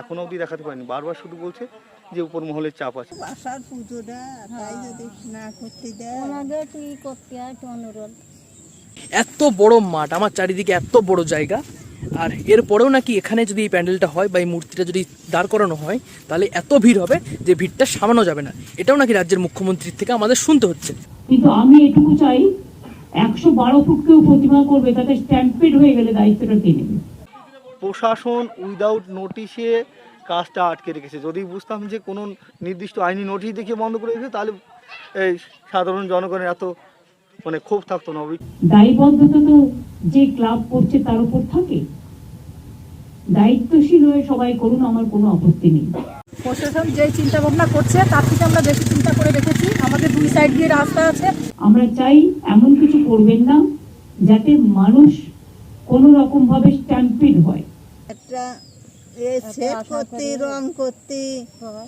এখনও অবধি দেখাতে পারেনি। বারবার শুধু বলছে যে উপর মহলের চাপ আছে। বাসার পুজোটা তাই যদি না করতে দেয়। তুই করতে একটু অনুরোধ। এত বড় মাঠ আমার চারিদিকে এত বড় জায়গা। আর এরপরেও নাকি এখানে যদি এই প্যান্ডেলটা হয় বা এই মূর্তিটা যদি দাঁড় করানো হয় তাহলে এত ভিড় হবে যে ভিড়টা সামানো যাবে না। এটাও নাকি রাজ্যের মুখ্যমন্ত্রীর থেকে আমাদের শুনতে হচ্ছে। কিন্তু আমি এটুকু চাই একশো বারো ফুট কেউ প্রতিমা করবে তাতে স্ট্যাম্পেড হয়ে গেলে দায়িত্বটা কে নেবে? প্রশাসন উইদাউট নোটিশে কাজটা আটকে রেখেছে। যদি বুঝতাম যে কোনো নির্দিষ্ট আইনি নোটিশ দেখিয়ে বন্ধ করে রেখেছে তাহলে এই সাধারণ জনগণের এত মানে ক্ষোভ থাকতো না। দায়বদ্ধতা তো যে ক্লাব করছে তার উপর থাকে। দায়িত্বশীল হয়ে সবাই করুন আমার কোনো আপত্তি নেই। প্রশাসন যে চিন্তা ভাবনা করছে তার থেকে আমরা বেশি চিন্তা করে রেখেছি আমাদের দুই সাইড দিয়ে রাস্তা আছে। আমরা চাই এমন কিছু করবেন না যাতে মানুষ কোনো রকম ভাবে স্ট্যাম্পিড হয়। একটা এ সেট করতে রং করতে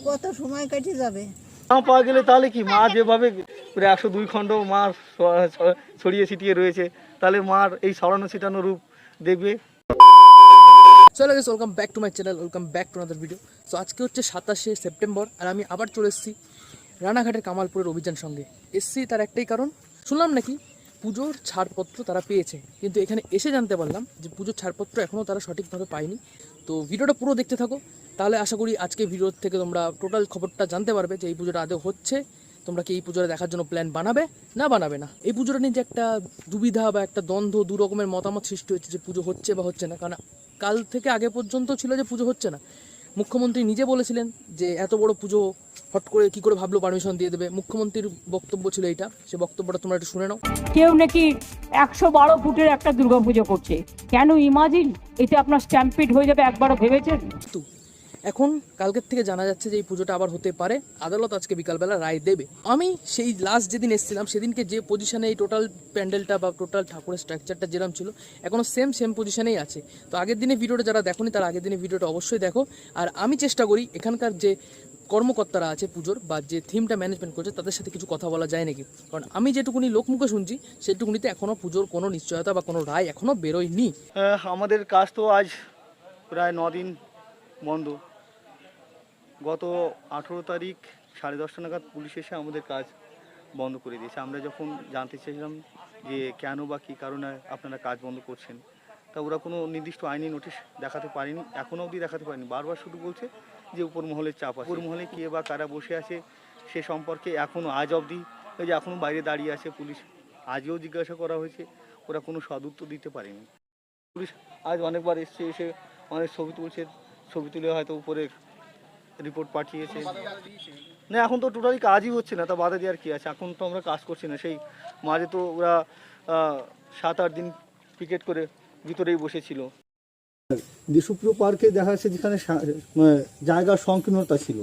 কত সময় কেটে যাবে? না পাওয়া গেলে তাহলে কি? মা যেভাবে প্রায় একশো দুই খণ্ড মা ছ- ছ- ছড়িয়ে ছিটিয়ে রয়েছে তাহলে মার এই ছড়ানো ছিটানো রূপ দেখবে। চলে গেছে welcome back to my channel welcome back to another video so আজকে হচ্ছে সাতাশে সেপ্টেম্বর আর আমি আবার চলে এসেছি রানাঘাটের কামালপুরের অভিযান সঙ্গে। এসছি তার একটাই কারণ শুনলাম নাকি পুজোর ছাড়পত্র তারা পেয়েছে। কিন্তু এখানে এসে জানতে পারলাম যে পুজোর ছাড়পত্র এখনও তারা সঠিকভাবে পায়নি। তো ভিডিওটা পুরো দেখতে থাকো। তাহলে আশা করি আজকে ভিডিও থেকে তোমরা টোটাল খবরটা জানতে পারবে যে এই পুজোটা আদৌ হচ্ছে। তোমরা কি এই পুজোটা দেখার জন্য প্ল্যান বানাবে? না বানাবে না। এই পুজোটা নিয়ে যে একটা দুবিধা বা একটা দ্বন্দ্ব, দু রকমের মতামত সৃষ্টি হচ্ছে যে পুজো হচ্ছে বা হচ্ছে না। কারণ কাল থেকে আগে পর্যন্ত ছিল যে পুজো হচ্ছে না। মুখ্যমন্ত্রী নিজে বলেছিলেন যে এত বড় পুজো হট করে কি করে ভাবলো পারমিশন দিয়ে দেবে। মুখ্যমন্ত্রীর বক্তব্য ছিল এটা। সে বক্তব্যটা তোমরা একটু শুনে নাও। কেউ নাকি একশো বারো ফুটের একটা দুর্গাপুজো করছে। কেন ইমাজিন? এতে আপনার স্ট্যাম্পিড হয়ে যাবে একবারও ভেবেছেন? এখন কালকের থেকে জানা যাচ্ছে যে এই পুজোটা আবার হতে পারে। আদালত আজকে বিকালবেলা রায় দেবে। আমি সেই লাস্ট যেদিন এসেছিলাম, সেদিনকে যে পজিশনে এই টোটাল প্যান্ডেলটা বা টোটাল ঠাকুরের স্ট্রাকচারটা যেরকম ছিল এখনও সেম সেম পজিশনেই আছে। তো আগের দিনে ভিডিওটা যারা দেখোনি, তারা আগের দিনে ভিডিওটা অবশ্যই দেখো। আর আমি চেষ্টা করি, এখানকার যে কর্মকর্তারা আছে পুজোর বা যে থিমটা ম্যানেজমেন্ট করছে, তাদের সাথে কিছু কথা বলা যায় নাকি? কারণ আমি যেটুকুনি লোকমুখে শুনছি, সেটুকুনিতে এখনও পুজোর কোনো নিশ্চয়তা বা কোনো রায় এখনও বেরোয়নি। আমাদের কাজ তো আজ প্রায় দিন বন্ধ। গত আঠেরো তারিখ সাড়ে দশটা নাগাদ পুলিশ এসে আমাদের কাজ বন্ধ করে দিয়েছে। আমরা যখন জানতে চেয়েছিলাম যে কেন বা কী কারণে আপনারা কাজ বন্ধ করছেন, তা ওরা কোনো নির্দিষ্ট আইনি নোটিশ দেখাতে পারেনি এখনও অবধি দেখাতে পারেনি। বারবার শুধু বলছে যে উপর মহলের চাপ আছে। উপর মহলে কে বা কারা বসে আছে সে সম্পর্কে এখনও আজ অবধি ওই যে এখনও বাইরে দাঁড়িয়ে আছে পুলিশ, আজও জিজ্ঞাসা করা হয়েছে, ওরা কোনো সদুত্তর দিতে পারেনি। পুলিশ আজ অনেকবার এসছে, এসে অনেক ছবি তুলছে, ছবি তুলে হয়তো উপরে রিপোর্ট পাঠিয়েছে। না, এখন তো টোটালি কাজই হচ্ছে না, তা বাধা দেওয়ার কি আছে। এখন তো আমরা কাজ করছি না, সেই মাঝে তো ওরা সাত আট দিন পিকেট করে ভিতরেই বসেছিল। দেশপ্রিয় পার্কে দেখা যাচ্ছে যেখানে মানে জায়গার সংকীর্ণতা ছিল,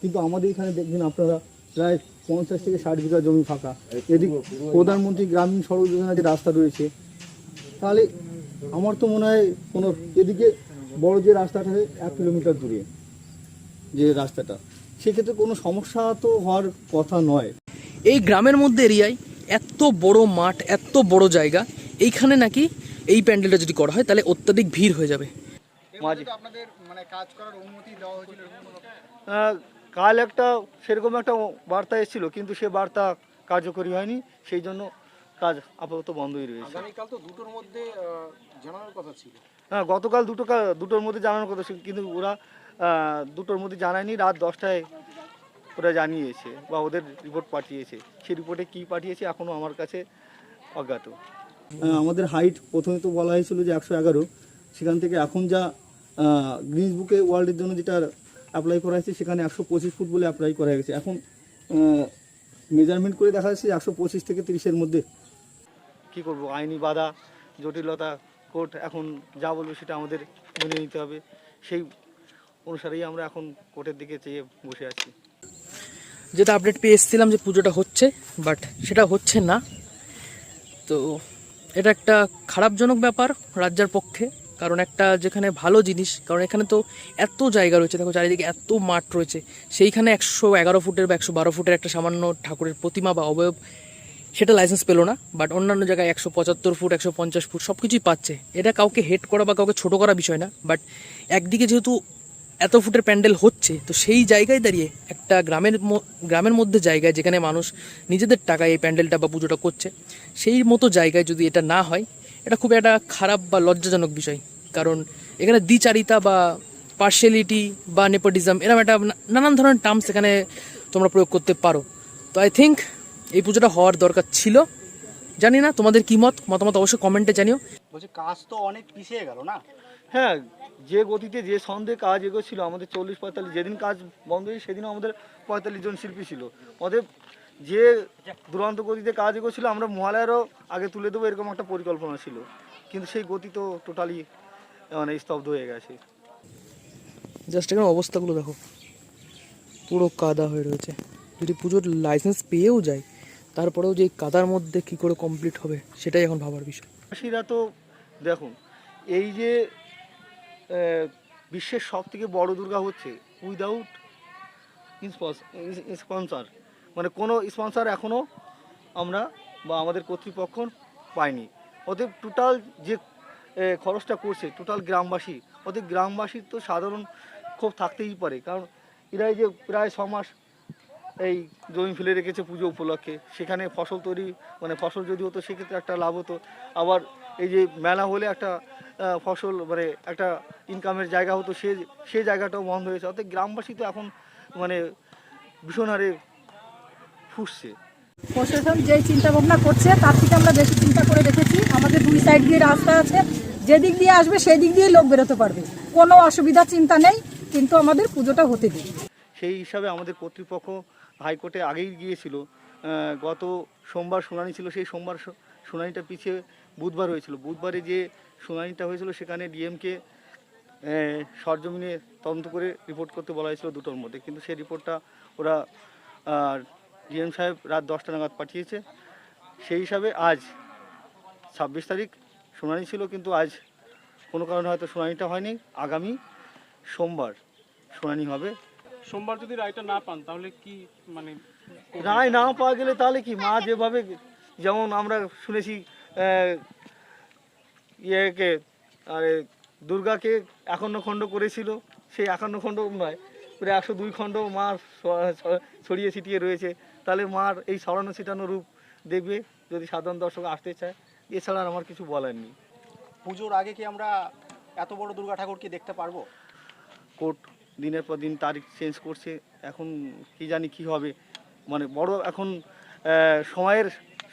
কিন্তু আমাদের এখানে দেখবেন আপনারা প্রায় পঞ্চাশ থেকে ষাট বিঘা জমি ফাঁকা। এদিক প্রধানমন্ত্রী গ্রামীণ সড়ক যোজনার যে রাস্তা রয়েছে, তাহলে আমার তো মনে হয় কোনো এদিকে বড় যে রাস্তাটা এক কিলোমিটার দূরে। যে রাস্তাটা সেক্ষেত্রে কোনো সমস্যা তো হওয়ার কথা নয়। এই গ্রামের মধ্যে এরিয়ায় এত বড় মাঠ এত বড় জায়গা এইখানে নাকি এই প্যান্ডেলটা যদি করা হয় তাহলে অত্যাধিক ভিড় হয়ে যাবে। কাল একটা সেরকম একটা বার্তা এসেছিল কিন্তু সে বার্তা কার্যকরী হয়নি সেই জন্য কাজ আপাতত বন্ধই রয়েছে। আগামীকাল তো দুটোর মধ্যে জানানোর কথা ছিল। হ্যাঁ গতকাল দুটো দুটোর মধ্যে জানানোর কথা ছিল কিন্তু ওরা দুটোর মধ্যে জানায়নি রাত দশটায় ওরা জানিয়েছে বা ওদের রিপোর্ট পাঠিয়েছে। সেই রিপোর্টে কি পাঠিয়েছে এখনও আমার কাছে অজ্ঞাত। আমাদের হাইট প্রথমে তো বলা হয়েছিল যে একশো এগারো। সেখান থেকে এখন যা গ্রিনিজ বুকে ওয়ার্ল্ডের জন্য যেটা অ্যাপ্লাই করা হয়েছে সেখানে একশো পঁচিশ ফুট বলে অ্যাপ্লাই করা গেছে এখন মেজারমেন্ট করে দেখা যাচ্ছে একশো পঁচিশ থেকে তিরিশের মধ্যে। কি করব? আইনি বাধা জটিলতা কোর্ট এখন যা বলবে সেটা আমাদের মেনে নিতে হবে। সেই অনুসারেই আমরা এখন কোর্টের দিকে চেয়ে বসে আছি। যেটা আপডেট পেয়ে এসেছিলাম যে পুজোটা হচ্ছে বাট সেটা হচ্ছে না। তো এটা একটা খারাপজনক ব্যাপার রাজ্যের পক্ষে, কারণ একটা যেখানে ভালো জিনিস, কারণ এখানে তো এত জায়গা রয়েছে, দেখো চারিদিকে এত মাঠ রয়েছে, সেইখানে একশো এগারো ফুটের বা একশো বারো ফুটের একটা সামান্য ঠাকুরের প্রতিমা বা অবয়ব, সেটা লাইসেন্স পেল না বাট অন্যান্য জায়গায় একশো পঁচাত্তর ফুট, একশো পঞ্চাশ ফুট সব কিছুই পাচ্ছে। এটা কাউকে হেড করা বা কাউকে ছোট করা বিষয় না বাট একদিকে যেহেতু এত ফুটের প্যান্ডেল হচ্ছে, তো সেই জায়গায় দাঁড়িয়ে, একটা গ্রামের গ্রামের মধ্যে জায়গায় যেখানে মানুষ নিজেদের টাকায় এই প্যান্ডেলটা বা পুজোটা করছে, সেই মতো জায়গায় যদি এটা না হয়, এটা খুব একটা খারাপ বা লজ্জাজনক বিষয়। কারণ এখানে দ্বিচারিতা বা পার্শিয়ালিটি বা নেপোটিজম এরকম একটা নানান ধরনের টার্মস এখানে তোমরা প্রয়োগ করতে পারো। তো আই থিঙ্ক এই পুজোটা হওয়ার দরকার ছিল। জানি না তোমাদের কি মত, মতামত অবশ্যই কমেন্টে জানিও। বলছি, কাজ তো অনেক পিছিয়ে গেল না? হ্যাঁ যে গতিতে যে সন্দেহে কাজ এগোচ্ছিল আমাদের চল্লিশ পঁয়তাল্লিশ যেদিন কাজ বন্ধ হয়েছে সেদিনও আমাদের পঁয়তাল্লিশ জন শিল্পী ছিল। ওদের যে দুরন্ত গতিতে কাজ এগোচ্ছিল আমরা মহালয়ারও আগে তুলে দেবো এরকম একটা পরিকল্পনা ছিল। কিন্তু সেই গতি তো টোটালি মানে স্তব্ধ হয়ে গেছে। জাস্ট এখানে অবস্থাগুলো দেখো। পুরো কাদা হয়ে রয়েছে। যদি পুজোর লাইসেন্স পেয়েও যায় তারপরেও যে কাদার মধ্যে কী করে কমপ্লিট হবে সেটাই এখন ভাবার বিষয়। চাষিরা তো দেখুন এই যে বিশ্বের সব থেকে বড় দুর্গা হচ্ছে উইদাউট স্পন্সার মানে কোনো স্পন্সার এখনও আমরা বা আমাদের কর্তৃপক্ষ পাইনি। অতএব টোটাল যে খরচটা করছে টোটাল গ্রামবাসী, অতএব গ্রামবাসীর তো সাধারণ খুব থাকতেই পারে। কারণ এরাই যে, প্রায় ছ মাস এই জমি ফেলে রেখেছে পুজো উপলক্ষে। সেখানে ফসল তৈরি মানে ফসল যদি হতো সেক্ষেত্রে একটা লাভ হতো। আবার এই যে মেলা হলে একটা ফসল মানে একটা ইনকামের জায়গা হতো সে সেই জায়গাটাও বন্ধ হয়েছে অর্থাৎ গ্রামবাসী তো এখন মানে ভীষণ হারে ফুসছে। প্রশাসন যেই চিন্তা ভাবনা করছে তার থেকে আমরা বেশি চিন্তা করে দেখেছি। আমাদের দুই সাইড দিয়ে রাস্তা আছে। যেদিক দিয়ে আসবে সেই দিক দিয়ে লোক বেরোতে পারবে। কোনো অসুবিধা চিন্তা নেই। কিন্তু আমাদের পুজোটা হতে দিন। সেই হিসাবে আমাদের কর্তৃপক্ষ হাইকোর্টে আগেই গিয়েছিল গত সোমবার শুনানি ছিল, সেই সোমবার শুনানিটা পিছিয়ে বুধবার হয়েছিল। বুধবারে যে শুনানিটা হয়েছিল, সেখানে ডিএমকে সরজমিনে তদন্ত করে রিপোর্ট করতে বলা হয়েছিল দুটোর মধ্যে। কিন্তু সেই রিপোর্টটা ওরা ডিএম সাহেব রাত দশটা নাগাদ পাঠিয়েছে। সেই হিসাবে আজ ছাব্বিশ তারিখ শুনানি ছিল, কিন্তু আজ কোনো কারণে হয়তো শুনানিটা হয়নি। আগামী সোমবার শুনানি হবে। সোমবার যদি রায়টা না পান তাহলে কি মানে রায় না পাওয়া গেলে তাহলে কি মা যেভাবে যেমন আমরা শুনেছি ইয়েকে আরে দুর্গাকে একান্ন খণ্ড করেছিল সেই একান্ন খণ্ড নয় প্রায় একশো দুই খণ্ড মা ছড়িয়ে ছিটিয়ে রয়েছে। তাহলে মার এই ছড়ানো ছিটানো রূপ দেখবে যদি সাধারণ দর্শক আসতে চায়। এছাড়া আর আমার কিছু বলার নেই। পুজোর আগে কি আমরা এত বড় দুর্গা ঠাকুরকে দেখতে পারব? কোর্ট দিনের পর দিন তারিখ চেঞ্জ করছে, এখন কি জানি কি হবে। মানে বড় এখন সময়ের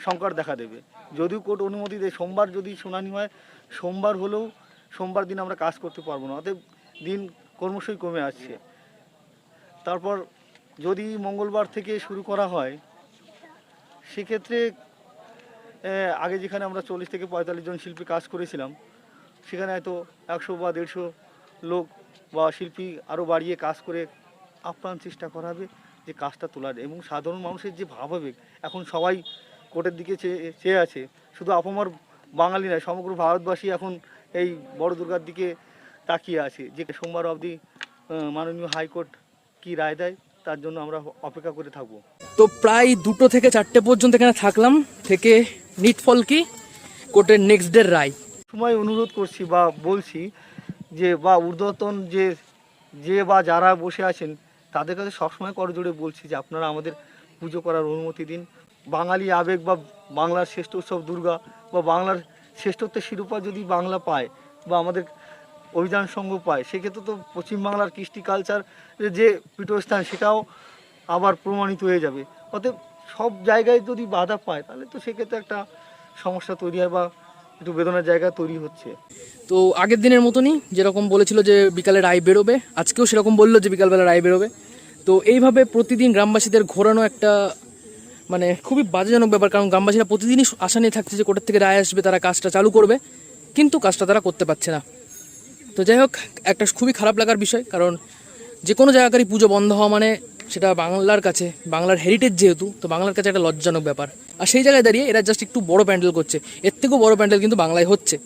সংকট দেখা দেবে। যদিও কোর্ট অনুমতি দেয়, সোমবার যদি শুনানি হয়, সোমবার হলেও সোমবার দিন আমরা কাজ করতে পারব না, অতএব দিন কর্মসই কমে আসছে। তারপর যদি মঙ্গলবার থেকে শুরু করা হয়, সেক্ষেত্রে আগে যেখানে আমরা চল্লিশ থেকে পঁয়তাল্লিশ জন শিল্পী কাজ করেছিলাম, সেখানে হয়তো একশো বা দেড়শো লোক বা শিল্পী আরও বাড়িয়ে কাজ করে আপ্রাণ চেষ্টা করা হবে যে কাজটা তোলার। এবং সাধারণ মানুষের যে ভাবাবেগ এখন সবাই কোর্টের দিকে চেয়ে চেয়ে আছে। শুধু আপামর বাঙালি নয় সমগ্র ভারতবাসী এখন এই বড় দুর্গার দিকে তাকিয়ে আছে যে সোমবার অবধি মাননীয় হাইকোর্ট কি রায় দেয় তার জন্য আমরা অপেক্ষা করে থাকব। তো প্রায় দুটো থেকে চারটে পর্যন্ত এখানে থাকলাম থেকে নিটফল কি? কোর্টের নেক্সট ডে রায়। সময় অনুরোধ করছি বা বলছি যে বা ঊর্ধ্বতন যে যে বা যারা বসে আছেন, তাদের কাছে সবসময় করজোড়ে বলছি যে আপনারা আমাদের পুজো করার অনুমতি দিন। বাঙালি আবেগ বা বাংলার শ্রেষ্ঠ উৎসব দুর্গা বা বাংলার শ্রেষ্ঠত্বের শিরোপা যদি বাংলা পায় বা আমাদের অভিযান সংঘ পায়, সেক্ষেত্রে তো পশ্চিমবাংলার কৃষ্টি কালচার যে পীঠস্থান, সেটাও আবার প্রমাণিত হয়ে যাবে। অতএব সব জায়গায় যদি বাধা পায়, তাহলে তো সেক্ষেত্রে একটা সমস্যা তৈরি হয় বা একটু বেদনার জায়গা তৈরি হচ্ছে। তো আগের দিনের মতনই যেরকম বলেছিল যে বিকালে রায় বেরোবে, আজকেও সেরকম বলল যে বিকালবেলা রায় বেরোবে। তো এইভাবে প্রতিদিন গ্রামবাসীদের ঘোরানো একটা মানে খুবই বাজেজনক ব্যাপার, কারণ গ্রামবাসীরা প্রতিদিনই আশা নিয়ে থাকছে যে কোটার থেকে রায় আসবে, তারা কাজটা চালু করবে, কিন্তু কাজটা তারা করতে পারছে না। তো যাই হোক, একটা খুবই খারাপ লাগার বিষয়, কারণ যে কোনো জায়গাকারই পুজো বন্ধ হওয়া মানে সেটা বাংলার কাছে, বাংলার হেরিটেজ যেহেতু, তো বাংলার কাছে একটা লজ্জাজনক ব্যাপার। আর সেই জায়গায় দাঁড়িয়ে এরা জাস্ট একটু বড় প্যান্ডেল করছে। এর থেকেও বড় প্যান্ডেল কিন্তু বাংলায় হচ্ছে।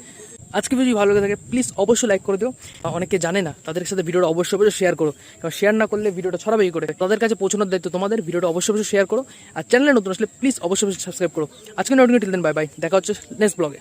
আজকে যদি ভালো লাগে থাকে প্লিজ অবশ্যই লাইক করে দিও। অনেকে জানে না, তাদের সাথে ভিডিওটা অবশ্যই অবশ্যই শেয়ার করো। কারণ শেয়ার না করলে ভিডিওটা ছড়াবেই করে? তাদের কাছে পৌঁছানোর দায়িত্ব তোমাদের, ভিডিওটা অবশ্যই অবশ্যই শেয়ার করো। আর চ্যানেলে নতুন আসলে প্লিজ অবশ্যই সাবস্ক্রাইব করো। আজকে নতুন টিল দেন বাই বাই দেখা হচ্ছে নেক্সট ব্লগে